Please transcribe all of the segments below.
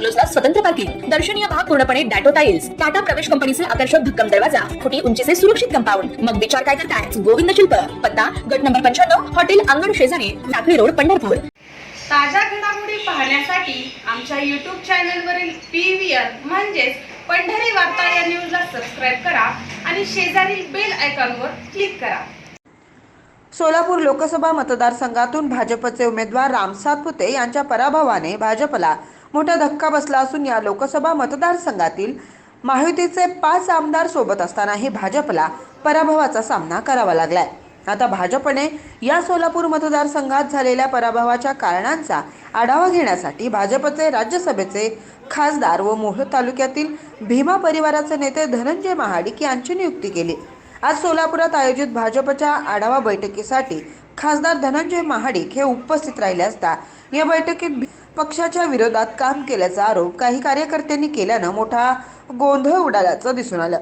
बंगलोजला स्वतंत्र पार्किंग दर्शनीय भाग पूर्णपणे डॅटो टाइल्स टाटा प्रवेश कंपनीचे आकर्षक भक्कम दरवाजा फुटी उंचीचे सुरक्षित कंपाऊंड. मग विचार काय करताय? गोविंद शिल्प. पत्ता गट नंबर पंच्याण्णव हॉटेल अंगण शेजारी लाकडी रोड पंढरपूर. ताज्या घडामोडी पाहण्यासाठी आमच्या यूट्यूब चॅनलवरील पी व्ही आर म्हणजेच पंढरी वार्ता या न्यूजला सबस्क्राईब करा आणि शेजारील बेल आयकॉनवर क्लिक करा. सोलापूर लोकसभा मतदारसंघातून भाजपचे उमेदवार राम सातपुते यांच्या पराभवाने भाजपला मोठा धक्का बसला असून या लोकसभा मतदारसंघातील महायुतीचे पाच आमदार सोबत असतानाही भाजपला पराभवाचा सामना करावा लागलाय. आता भाजपने या सोलापूर मतदारसंघात झालेल्या पराभवाच्या कारणांचा आढावा घेण्यासाठी भाजपचे राज्यसभेचे खासदार व मोहोळ तालुक्यातील भीमा परिवाराचे नेते धनंजय महाडिक यांची नियुक्ती केली. आज सोलापुरात आयोजित भाजपच्या आढावा बैठकीसाठी खासदार धनंजय महाडिक हे उपस्थित राहिले असता या बैठकीत पक्षाच्या विरोधात काम केल्याचा आरोप काही कार्यकर्त्यांनी केल्यानं मोठा गोंधळ उडाल्याचं दिसून आलं.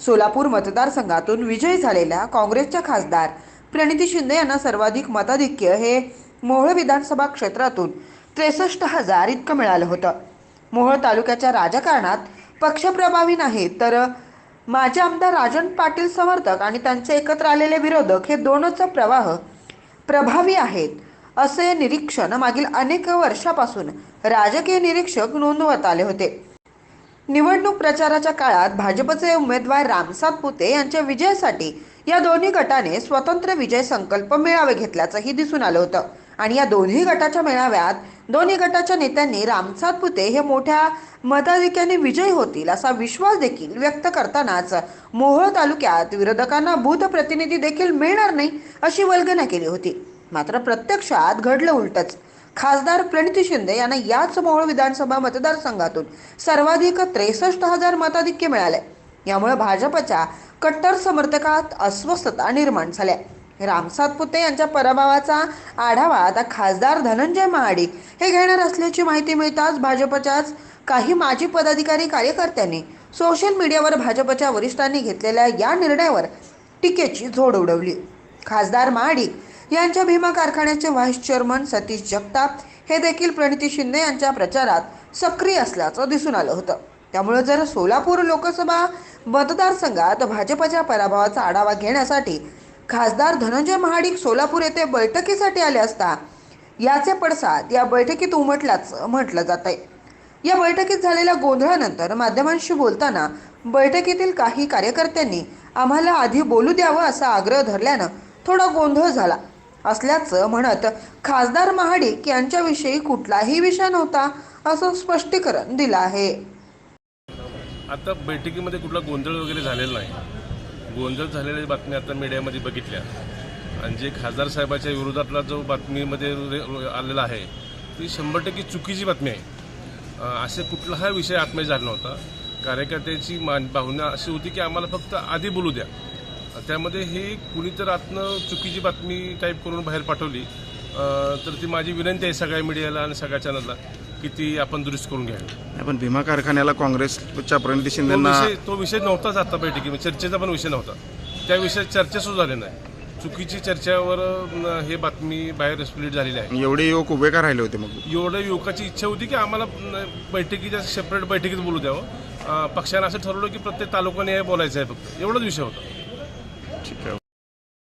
सोलापूर मतदारसंघातून विजयी झालेल्या काँग्रेसच्या खासदार प्रणिती शिंदे यांना सर्वाधिक मताधिक्य हे मोहोळ विधानसभा क्षेत्रातून त्रेसष्ट हजार इतकं मिळालं होतं. मोहोळ तालुक्याच्या राजकारणात पक्षप्रभावी नाहीत तर माजी आमदार राजन पाटील समर्थक आणि त्यांचे एकत्र आलेले विरोधक हे दोनच प्रवाह प्रभावी आहेत. असे निरीक्षण मागील अनेक वर्षापासून राजकीय निरीक्षक नोंदवत आले होते. निवडणूक प्रचाराच्या काळात भाजपचे उमेदवार रामसाद पुते यांच्या विजयासाठी या दोन्ही गटाने स्वतंत्र विजय संकल्प मेळावे घेतल्याचंही दिसून आलं होतं. आणि या दोन्ही गटाच्या मेळाव्यात दोन्ही गटाच्या नेत्यांनी रामसाद पुते हे मोठ्या मताधिक्याने विजयी होतील असा विश्वास देखील व्यक्त करतानाच मोहोळ तालुक्यात विरोधकांना भूत प्रतिनिधी देखील मिळणार नाही अशी वल्गना केली होती. मात्र प्रत्यक्षात घडलं उलटच. खासदार प्रणिती शिंदे यांना याच मोहोळ विधानसभा मतदारसंघातून सर्वाधिक त्रेसष्ट हजार मताधिक्य मिळाले यामुळे भाजपच्या कट्टर समर्थकात अस्वस्थता निर्माण झाल्या. रामसातपुते यांच्या पराभवाचा आढावा आता खासदार धनंजय महाडिक हे घेणार असल्याची माहिती मिळताच भाजपच्याच काही माजी पदाधिकारी कार्यकर्त्यांनी सोशल मीडियावर भाजपच्या वरिष्ठांनी घेतलेल्या या निर्णयावर टीकेची झोड उडवली. खासदार महाडिक यांच्या भीमा कारखान्याचे व्हाईस चेअरमन सतीश जगताप हे देखील प्रणिती शिंदे यांच्या प्रचारात सक्रिय असल्याचं दिसून आलं होतं. त्यामुळे जर सोलापूर लोकसभा मतदारसंघात भाजपच्या पराभवाचा आढावा घेण्यासाठी खासदार धनंजय महाडिक सोलापूर येथे बैठकीसाठी आले असता याचे पडसाद या बैठकीत उमटल्याचं म्हटलं जात आहे या बैठकीत झालेल्या गोंधळानंतर माध्यमांशी बोलताना बैठकीतील काही कार्यकर्त्यांनी आम्हाला आधी बोलू द्यावं असा आग्रह धरल्यानं थोडा गोंधळ झाला. असल्याचं म्हणत खासदार महाडिक यांच्याविषयी कुठलाही विषय नव्हता असं स्पष्टीकरण दिलं आहे. आता बैठकीमध्ये कुठला गोंधळ वगैरे झालेला नाही. गोंधळ झालेल्या बातम्या आता मीडियामध्ये बघितल्या. आणि जे खासदार साहेबाच्या विरोधातला जो बातमीमध्ये आलेला आहे ती शंभर टक्के चुकीची बातमी आहे. असे कुठलाही विषय आत्मय झाला नव्हता. कार्यकर्त्याची मान भावना अशी होती की आम्हाला फक्त आधी बोलू द्या. त्यामध्ये हे कुणी तर आतनं चुकीची बातमी टाईप करून बाहेर पाठवली तर ती माझी विनंती आहे सगळ्या मीडियाला आणि सगळ्या चॅनलला की ती आपण दुरुस्त करून घ्यावी. पण भीमा कारखान्याला काँग्रेसच्या प्रणिती शिंदेना विषय तो विषय नव्हताच आता बैठकीमध्ये चर्चेचा पण विषय नव्हता. त्या विषयात चर्चा सुरू झाली नाही. चुकीची चर्चेवर हे बातमी बाहेर स्प्लिट झालेली आहे. एवढे युवक उभे का राहिले होते मग? एवढं युवकाची इच्छा होती की आम्हाला बैठकीच्या सेपरेट बैठकीत बोलू द्यावं. पक्षानं असं ठरवलं की प्रत्येक तालुक्याने हे बोलायचं आहे फक्त. एवढाच विषय होता. ठीक आहे